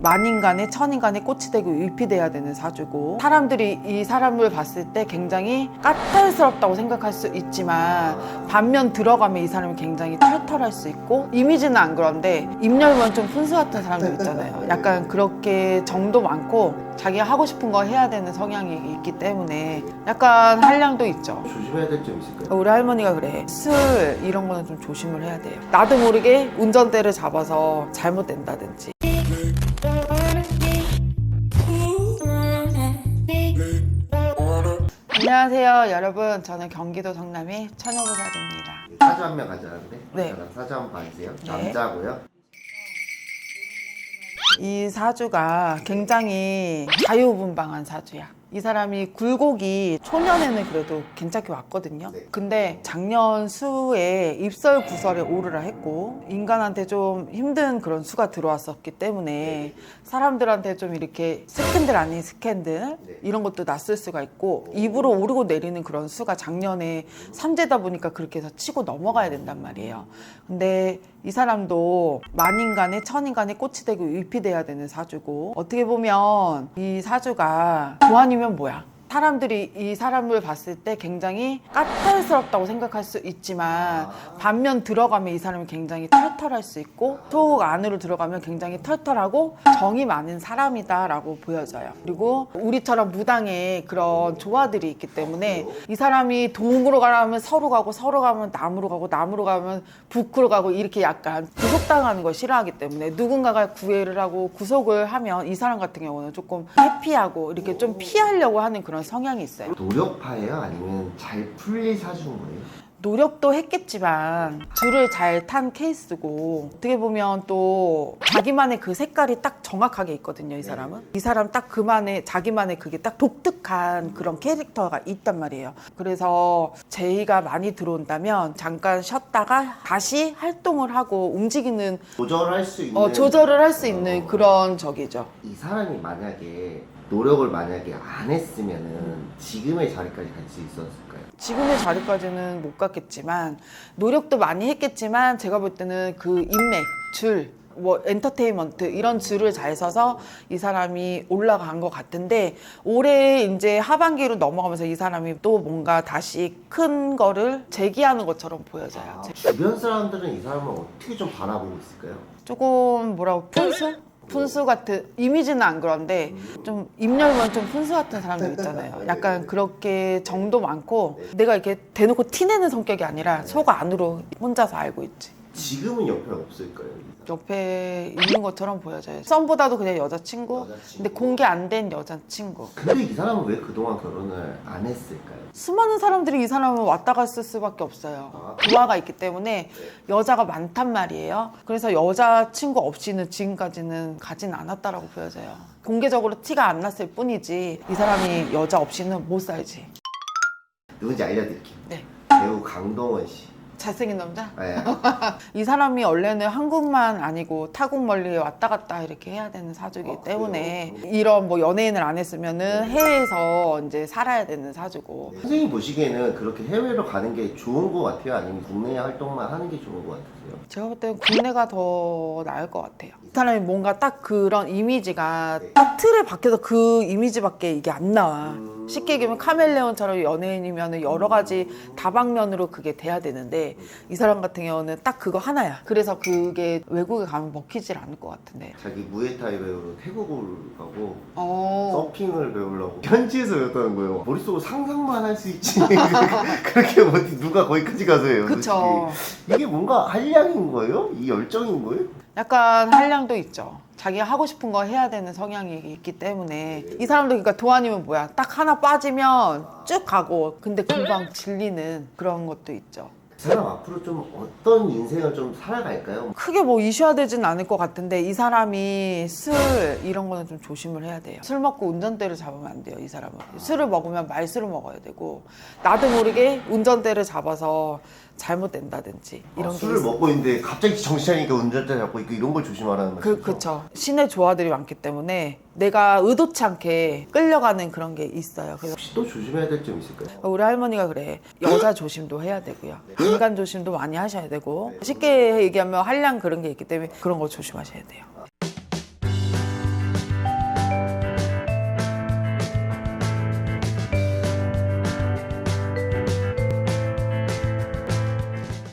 만인간의 천인간의 꽃이 되고 잎이 돼야 되는 사주고 사람들이 이 사람을 봤을 때 굉장히 까탈스럽다고 생각할 수 있지만 반면 들어가면 이 사람이 굉장히 털털할 수 있고 이미지는 안 그런데 입 열면 좀 훈수 같은 사람들 있잖아요. 약간 그렇게 정도 많고 자기가 하고 싶은 거 해야 되는 성향이 있기 때문에 약간 한량도 있죠. 조심해야 될 점 있을까요? 우리 할머니가 그래. 술 이런 거는 좀 조심을 해야 돼요. 나도 모르게 운전대를 잡아서 잘못된다든지 안녕하세요 여러분 저는 경기도 성남의 천여보살입니다 사주 한 명 가져왔는데 네. 저랑 사주 한 번 봐주세요. 네. 남자고요. 이 사주가 굉장히 자유분방한 사주야. 이 사람이 굴곡이 초년에는 그래도 괜찮게 왔거든요. 네. 근데 작년 수에 입설 구설에 오르라 했고 인간한테 좀 힘든 그런 수가 들어왔었기 때문에 사람들한테 좀 이렇게 스캔들 아닌 스캔들 네. 이런 것도 났을 수가 있고 입으로 오르고 내리는 그런 수가 작년에 삼재다 보니까 그렇게 해서 치고 넘어가야 된단 말이에요. 근데 이 사람도 만인간의 천인간의 꽃이 되고 잎이 돼야 되는 사주고 어떻게 보면 이 사주가 도안이 면 뭐야? 사람들이 이 사람을 봤을 때 굉장히 까탈스럽다고 생각할 수 있지만 반면 들어가면 이 사람이 굉장히 털털할 수 있고 속 안으로 들어가면 굉장히 털털하고 정이 많은 사람이다라고 보여져요. 그리고 우리처럼 무당의 그런 조화들이 있기 때문에 이 사람이 동으로 가면 서로 가고 서로 가면 남으로 가고 남으로 가면 북으로 가고 이렇게 약간 구속당하는 걸 싫어하기 때문에 누군가가 구애를 하고 구속을 하면 이 사람 같은 경우는 조금 회피하고 이렇게 좀 피하려고 하는 그런 성향이 있어요. 노력파예요? 아니면 잘 풀릴 사주인 거예요? 노력도 했겠지만 줄을 잘 탄 케이스고 어떻게 보면 또 자기만의 그 색깔이 딱 정확하게 있거든요 이 사람은 이 사람 딱 그만의 자기만의 그게 딱 독특한 그런 캐릭터가 있단 말이에요 그래서 제의가 많이 들어온다면 잠깐 쉬었다가 다시 활동을 하고 움직이는 조절할 수 있는 어, 조절을 할 수 있는 그런 적이죠 이 사람이 만약에 노력을 만약에 안 했으면은 지금의 자리까지 갈 수 있었을까요? 지금의 자리까지는 못 갔겠지만 노력도 많이 했겠지만 제가 볼 때는 그 인맥, 줄, 뭐 엔터테인먼트 이런 줄을 잘 서서 이 사람이 올라간 것 같은데 올해 이제 하반기로 넘어가면서 이 사람이 또 뭔가 다시 큰 거를 제기하는 것처럼 보여져요. 아, 주변 사람들은 이 사람을 어떻게 좀 바라보고 있을까요? 조금 뭐라고 푼수? 푼수 같은 이미지는 안 그런데 좀 입 열면 좀 푼수 같은 사람들 있잖아요. 약간 그렇게 정도 많고 내가 이렇게 대놓고 티내는 성격이 아니라 속 안으로 혼자서 알고 있지. 지금은 옆에 없을까요? 이 사람? 옆에 있는 것처럼 보여져요. 썸보다도 그냥 여자친구. 여자친구. 근데 공개 안 된 여자친구. 근데 이 사람은 왜 그동안 결혼을 안 했을까요? 수많은 사람들이 이 사람을 왔다 갔을 수밖에 없어요. 아. 부하가 있기 때문에 여자가 많단 말이에요. 그래서 여자친구 없이는 지금까지는 가진 않았다라고 보여져요. 공개적으로 티가 안 났을 뿐이지 이 사람이 여자 없이는 못 살지. 누군지 알려드릴게요. 네. 배우 강동원 씨. 잘생긴 남자? 네. 이 사람이 원래는 한국만 아니고 타국 멀리 왔다 갔다 이렇게 해야 되는 사주기 아, 때문에 이런 뭐 연예인을 안 했으면은 해외에서 이제 살아야 되는 사주고 선생님 보시기에는 그렇게 해외로 가는 게 좋은 것 같아요? 아니면 국내 활동만 하는 게 좋은 것 같으세요? 제가 볼 때는 국내가 더 나을 것 같아요. 이 사람이 뭔가 딱 그런 이미지가 네. 딱 틀에 박혀서 그 이미지밖에 이게 안 나와. 음. 쉽게 얘기하면 카멜레온처럼 연예인이면 여러 가지 다방면으로 그게 돼야 되는데 이 사람 같은 경우는 딱 그거 하나야. 그래서 그게 외국에 가면 먹히질 않을 것 같은데. 자기 무에타이 배우로 태국을 가고 어. 서핑을 배우려고 현지에서 배웠다는 거예요. 머릿속으로 상상만 할 수 있지. 그렇게 어디 누가 거기까지 가서 해요. 그쵸. 솔직히. 이게 뭔가 한량인 거예요? 이 열정인 거예요? 약간 한량도 있죠. 자기가 하고 싶은 거 해야 되는 성향이 있기 때문에 이 사람도 그러니까 도안이면 뭐야 딱 하나 빠지면 쭉 가고 근데 금방 질리는 그런 것도 있죠. 그 사람 앞으로 좀 어떤 인생을 좀 살아갈까요? 크게 뭐 이슈화 되진 않을 것 같은데 이 사람이 술 이런 거는 좀 조심을 해야 돼요. 술 먹고 운전대를 잡으면 안 돼요. 이 사람은 술을 먹으면 말술을 먹어야 되고 나도 모르게 운전대를 잡아서 잘못된다든지 이런 아, 게 술을 있어요. 먹고 있는데 갑자기 정신 차리니까 운전대 잡고 있고 이런 걸 조심하라는 말이죠. 그, 그쵸. 신의 조화들이 많기 때문에 내가 의도치 않게 끌려가는 그런 게 있어요. 그래서 혹시 또 조심해야 될 점 있을까요? 우리 할머니가 그래. 여자 조심도 해야 되고요. 인간 조심도 많이 하셔야 되고. 쉽게 얘기하면 한량 그런 게 있기 때문에 그런 거 조심하셔야 돼요.